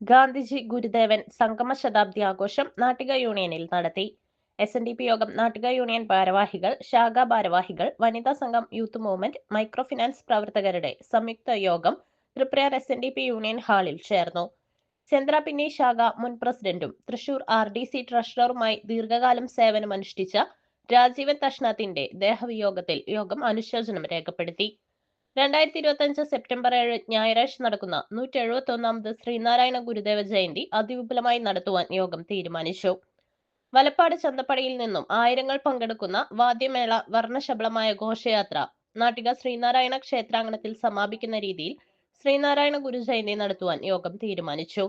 ഗാന്ധിജി ഗുരുദേവൻ സംഗമ ശതാബ്ദി ആഘോഷം നാട്ടിക യൂണിയനിൽ നടത്തി. എസ് എൻ ഡി പി യോഗം നാട്ടിക യൂണിയൻ ഭാരവാഹികൾ ശാഖാ ഭാരവാഹികൾ വനിതാ സംഘം യൂത്ത് മൂവ്മെന്റ് മൈക്രോ ഫിനാൻസ് പ്രവർത്തകരുടെ സംയുക്ത യോഗം Triprayar S N D P union ഹാളിൽ ചേർന്നു. ചന്ദ്ര പിന്നി ശാഖ മുൻ പ്രസിഡന്റും തൃശൂർ ആർ ഡി സി ട്രഷററുമായി ദീർഘകാലം സേവനമനുഷ്ഠിച്ച രാജീവൻ തഷ്ണത്തിന്റെ ദേഹവിയോഗത്തിൽ യോഗം അനുശോചനം രേഖപ്പെടുത്തി. രണ്ടായിരത്തി ഇരുപത്തി അഞ്ച് സെപ്റ്റംബർ ഏഴ് ഞായറാഴ്ച നടക്കുന്ന നൂറ്റി എഴുപത്തി ഒന്നാമത് ശ്രീനാരായണ ഗുരുദേവ ജയന്തി അതിവിപുലമായി നടത്തുവാൻ യോഗം തീരുമാനിച്ചു. വലപ്പാട് ചന്തപ്പടിയിൽ നിന്നും ആയിരങ്ങൾ പങ്കെടുക്കുന്ന വാദ്യമേള വർണശബളമായ ഘോഷയാത്ര നാട്ടിക ശ്രീനാരായണ ക്ഷേത്രാങ്കണത്തിൽ സമാപിക്കുന്ന രീതിയിൽ ശ്രീനാരായണ ഗുരു ജയന്തി നടത്തുവാൻ യോഗം തീരുമാനിച്ചു.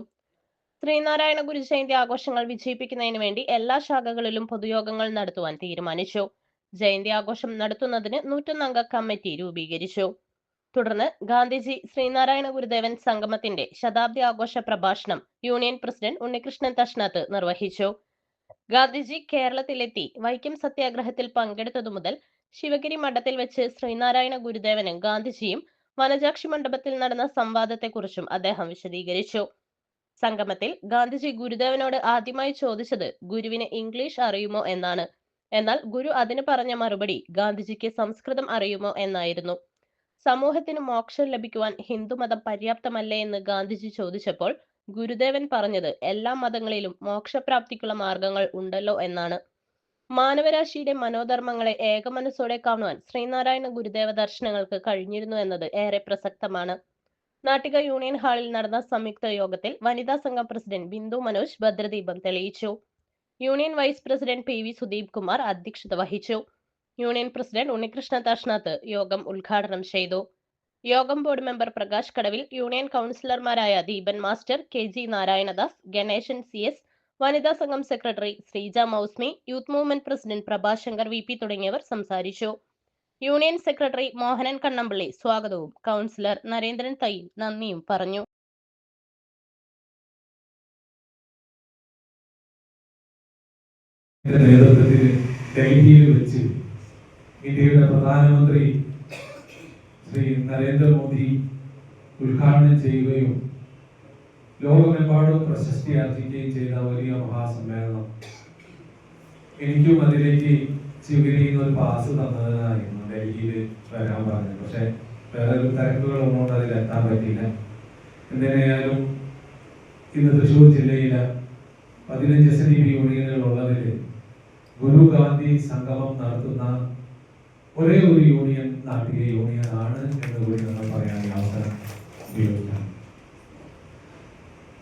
ശ്രീനാരായണ ഗുരു ജയന്തി ആഘോഷങ്ങൾ വിജയിപ്പിക്കുന്നതിന് വേണ്ടി എല്ലാ ശാഖകളിലും പൊതുയോഗങ്ങൾ നടത്തുവാൻ തീരുമാനിച്ചു. ജയന്തി ആഘോഷം നടത്തുന്നതിന് നൂറ്റൊന്നംഗ കമ്മിറ്റി രൂപീകരിച്ചു. തുടർന്ന് ഗാന്ധിജി ശ്രീനാരായണ ഗുരുദേവൻ സംഗമത്തിന്റെ ശതാബ്ദി ആഘോഷ പ്രഭാഷണം യൂണിയൻ പ്രസിഡന്റ് ഉണ്ണികൃഷ്ണൻ തഷ്ണത്ത് നിർവഹിച്ചു. ഗാന്ധിജി കേരളത്തിലെത്തി വൈക്കം സത്യാഗ്രഹത്തിൽ പങ്കെടുത്തതു മുതൽ ശിവഗിരി മഠത്തിൽ വെച്ച് ശ്രീനാരായണ ഗുരുദേവനും ഗാന്ധിജിയും വനജാക്ഷി മണ്ഡപത്തിൽ നടന്ന സംവാദത്തെക്കുറിച്ചും അദ്ദേഹം വിശദീകരിച്ചു. സംഗമത്തിൽ ഗാന്ധിജി ഗുരുദേവനോട് ആദ്യമായി ചോദിച്ചത് ഗുരുവിന് ഇംഗ്ലീഷ് അറിയുമോ എന്നാണ്. എന്നാൽ ഗുരു അതിന് പറഞ്ഞ മറുപടി ഗാന്ധിജിക്ക് സംസ്കൃതം അറിയുമോ എന്നായിരുന്നു. സമൂഹത്തിന് മോക്ഷം ലഭിക്കുവാൻ ഹിന്ദുമതം പര്യാപ്തമല്ലേ എന്ന് ഗാന്ധിജി ചോദിച്ചപ്പോൾ ഗുരുദേവൻ പറഞ്ഞത് എല്ലാ മതങ്ങളിലും മോക്ഷപ്രാപ്തിക്കുള്ള മാർഗങ്ങൾ ഉണ്ടല്ലോ എന്നാണ്. മാനവരാശിയുടെ മനോധർമ്മങ്ങളെ ഏകമനസ്സോടെ കാണുവാൻ ശ്രീനാരായണ ഗുരുദേവ ദർശനങ്ങൾക്ക് കഴിഞ്ഞിരുന്നു എന്നത് ഏറെ പ്രസക്തമാണ്. നാട്ടിക യൂണിയൻ ഹാളിൽ നടന്ന സംയുക്ത യോഗത്തിൽ വനിതാ സംഘം പ്രസിഡന്റ് ബിന്ദു മനോജ് ഭദ്രദീപം തെളിയിച്ചു. Union vice president P V Sudeep Kumar അധ്യക്ഷത വഹിച്ചു. യൂണിയൻ പ്രസിഡന്റ് ഉണ്ണികൃഷ്ണ തഷ്ണത്ത് യോഗം ഉദ്ഘാടനം ചെയ്തു. യോഗം board member Prakash Kadavil union കൗൺസിലർമാരായ Deepan master K G Narayanadas Ganesan C S വനിതാ സംഘം secretary Sreeja Mousmi youth movement president Prabhashankar V P തുടങ്ങിയവർ സംസാരിച്ചു. യൂണിയൻ സെക്രട്ടറി മോഹനൻ കണ്ണമ്പള്ളി സ്വാഗതവും. കൗൺസിലർ നരേന്ദ്രൻ തയ്യിൽ നന്ദിയും പറഞ്ഞു. നേതൃത്വത്തിൽ ഡൽഹിയിൽ വെച്ച് ഇന്ത്യയുടെ പ്രധാനമന്ത്രി ശ്രീ നരേന്ദ്രമോദി ഉദ്ഘാടനം ചെയ്യുകയും ലോകമെമ്പാടും പ്രശസ്തി ആർജിക്കുകയും ചെയ്ത വലിയ മഹാസമ്മേളനം. എനിക്കും അതിലേക്ക് സ്വീകരിക്കുന്ന ഒരു പാസ് തന്നതിനായിരുന്നു ഡൽഹിയിൽ വരാൻ പറഞ്ഞത്. പക്ഷെ വേറെ ഒരു അതിൽ എത്താൻ പറ്റിയില്ല. എന്തിനായാലും ഇന്ന് തൃശ്ശൂർ ജില്ലയിലെ പതിനഞ്ച് എസ് ഡി ബി യൂണിയനുകൾ ഉള്ളതിൽ ഗുരു ഗാന്ധി സംഗമം നടത്തുന്ന ഒരേ ഒരു യൂണിയൻ നാട്ടിക യൂണിയൻ ആണ് എന്ന് കൂടി നമ്മൾ പറയാൻ അവസരം ഉപയോഗിക്കാം.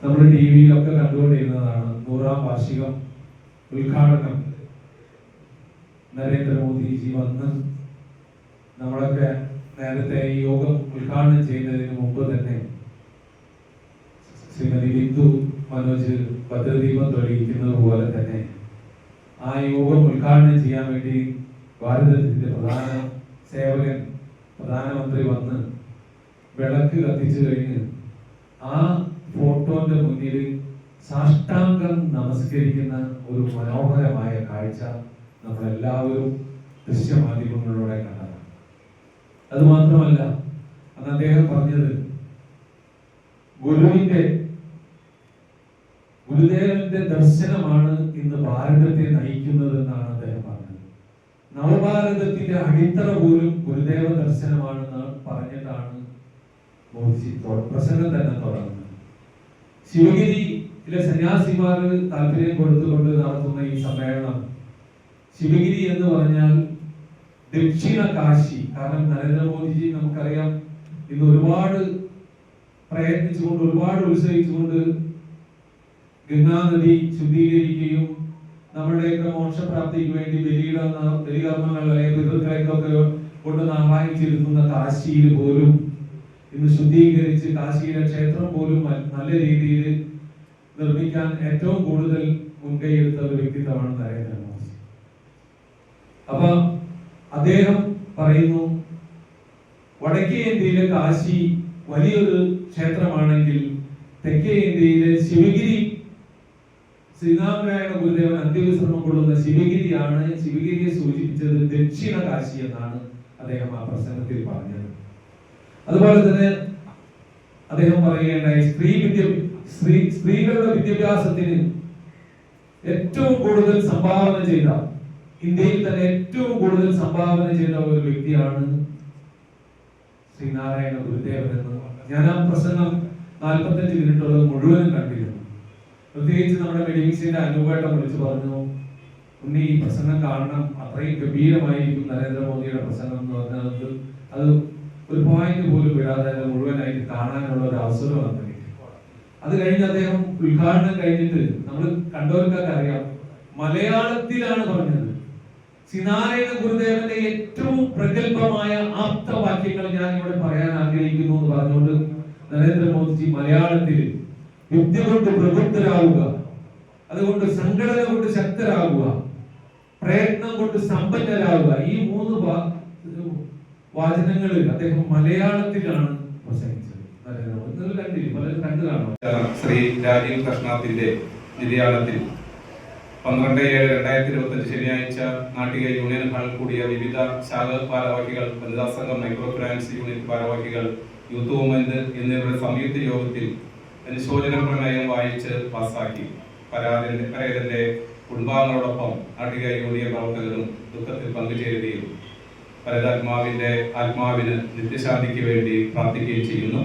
നമ്മൾ ടി വിയിലൊക്കെ കണ്ടുകൊണ്ടിരുന്നതാണ് നൂറാം വാർഷികം ഉദ്ഘാടനം. നരേന്ദ്രമോദിജി വന്ന് നമ്മളൊക്കെ നേരത്തെ ഈ യോഗം ഉദ്ഘാടനം ചെയ്യുന്നതിന് മുമ്പ് തന്നെ ശ്രീമതി ബിന്ദു മനോജ് ഭദ്രദീപം തെളിയിക്കുന്നത് പോലെ തന്നെ ആ യോഗം ഉദ്ഘാടനം ചെയ്യാൻ വേണ്ടി ഭാരതത്തിന്റെ പ്രധാന സേവകൻ പ്രധാനമന്ത്രി വന്ന് വിളക്ക് കത്തിച്ചു കഴിഞ്ഞ് ആ ഫോട്ടോന്റെ മുന്നിൽ സാഷ്ടാംഗം നമസ്കരിക്കുന്ന ഒരു മനോഹരമായ കാഴ്ച നമ്മളെല്ലാവരും ദൃശ്യമാധ്യമങ്ങളിലൂടെ കണ്ടതാണ്. അത് മാത്രമല്ല അന്ന് അദ്ദേഹം പറഞ്ഞത് ഗുരുവിന്റെ ഗുരുദേവന്റെ ദർശനമാണ് ഇന്ന് ഭാരതത്തെ നയിക്കുന്നത് എന്നാണ് അദ്ദേഹം പറഞ്ഞത് നവഭാരതത്തിന്റെ അടിത്തറ പോലും ഗുരുദേവ ദർശനമാണെന്ന് പറഞ്ഞിട്ടാണ് മോദിജി. പ്രസംഗം തന്നെ തുടങ്ങുന്നത്. ശിവഗിരിയിലെ സന്യാസിമാർ താല്പര്യം കൊടുത്തുകൊണ്ട് നടത്തുന്ന ഈ സമ്മേളനം ശിവഗിരി എന്ന് പറഞ്ഞാൽ ദക്ഷിണ കാശി. കാരണം നരേന്ദ്രമോദിജി നമുക്കറിയാം ഇന്ന് ഒരുപാട് പ്രയത്നിച്ചുകൊണ്ട് ഒരുപാട് ഉത്സവിച്ചുകൊണ്ട് ഗംഗാനദി ശുദ്ധീകരിക്കുകയും നമ്മുടെയൊക്കെ മോക്ഷപ്രാപ്തിക്ക് വേണ്ടി ബലിയിടുന്ന ബലികർമ്മങ്ങൾ അല്ലെങ്കിൽ പിതൃക്കളെയൊക്കെ കൊണ്ട് ആവാഹിച്ചിരുത്തുന്ന കാശിയിൽ പോലും ഇന്ന് ശുദ്ധീകരിച്ച് കാശിയിലെ ക്ഷേത്രം പോലും നല്ല രീതിയിൽ നിർമ്മിക്കാൻ ഏറ്റവും കൂടുതൽ മുൻകൈയെടുത്ത ഒരു വ്യക്തിത്വമാണ് നരേന്ദ്രമോദി അപ്പൊ അദ്ദേഹം പറയുന്നു വടക്കേ ഇന്ത്യയിലെ കാശി വലിയൊരു ക്ഷേത്രമാണെങ്കിൽ തെക്കേ ഇന്ത്യയിലെ ശിവഗിരി ശ്രീനാരായണ ഗുരുദേവൻ അന്ത്യവിശ്രമം കൊള്ളുന്ന ശിവഗിരിയാണ് ശിവഗിരിയെ സൂചിപ്പിച്ചത് ദക്ഷിണ കാശി എന്നാണ് അദ്ദേഹം ആ പ്രസംഗത്തിൽ പറഞ്ഞത്. അതുപോലെ തന്നെ അദ്ദേഹം പറയുകയുണ്ടായി സ്ത്രീ വിദ്യ സ്ത്രീ സ്ത്രീകളുടെ വിദ്യാഭ്യാസത്തിന് ഏറ്റവും കൂടുതൽ സംഭാവന ചെയ്ത ഇന്ത്യയിൽ തന്നെ ഏറ്റവും കൂടുതൽ സംഭാവന ചെയ്ത ഒരു വ്യക്തിയാണ് ശ്രീനാരായണ ഗുരുദേവൻ എന്ന്. ഞാൻ ആ പ്രസംഗം നാൽപ്പത്തഞ്ച് മിനിറ്റുള്ളത് മുഴുവനും കണ്ടിരുന്നു പ്രത്യേകിച്ച് നമ്മുടെ മെഡിമിക്സിന്റെ അനുഭവം വിളിച്ചു പറഞ്ഞു. ഉണ്ണി ഈ പ്രസംഗം കാണണം. അത്രയും ഗംഭീരമായിരിക്കും നരേന്ദ്രമോദിയുടെ പ്രസംഗം എന്ന് പറഞ്ഞാൽ അത് ഒരു പോയിന്റ് പോലും വിടാതെ മുഴുവനായിട്ട് കാണാനുള്ള ഒരു അവസരം വന്നു അത് കഴിഞ്ഞ് അദ്ദേഹം ഉദ്ഘാടനം കഴിഞ്ഞിട്ട് നമ്മൾ കണ്ടവർക്കൊക്കെ അറിയാം മലയാളത്തിലാണ് പറഞ്ഞത്. സിനാരായണ ഗുരുദേവന്റെ ഏറ്റവും പ്രഗത്ഭമായ ആപ്തവാക്യങ്ങൾ ഞാൻ ഇവിടെ പറയാൻ ആഗ്രഹിക്കുന്നു എന്ന് പറഞ്ഞുകൊണ്ട് നരേന്ദ്രമോദിജി മലയാളത്തിൽ വിദ്യ കൊണ്ട് പ്രബുദ്ധരാകുക അതുകൊണ്ട് സംഘടന കൊണ്ട് ശക്തരാകുക. പ്രയത്നം കൊണ്ട് സമ്പന്നരാകുക. ഈ മൂന്ന് വാചനങ്ങളിൽ അദ്ദേഹം മലയാളത്തിലാണ് ശ്രീ രാജീവ് കൃഷ്ണത്തിന്റെ നിര്യാണത്തിൽ പന്ത്രണ്ട് ഏഴ് രണ്ടായിരത്തി ഇരുപത്തി അഞ്ച് ശനിയാഴ്ച നാട്ടിക യൂണിയൻ ഹാളിൽ കൂടിയ വിവിധ ശാഖ ഭാരവാഹികൾ വനിതാ സംഘം മൈക്രോ ഫിനാൻസ് യൂണിറ്റ് ഭാരവാഹികൾ യൂത്ത് വുമൻ എന്നിവരുടെ സംയുക്ത യോഗത്തിൽ അനുശോചന പ്രമേയം വായിച്ച് പാസാക്കി പരാതിന്റെ പരേതന്റെ കുടുംബാംഗങ്ങളോടൊപ്പം നാട്ടിക യൂണിയൻ പ്രവർത്തകരും ദുഃഖത്തിൽ പങ്കുചേരുകയും പരതാത്മാവിന്റെ ആത്മാവിന് നിത്യശാന്തിക്ക് വേണ്ടി പ്രാർത്ഥിക്കുകയും ചെയ്യുന്നു.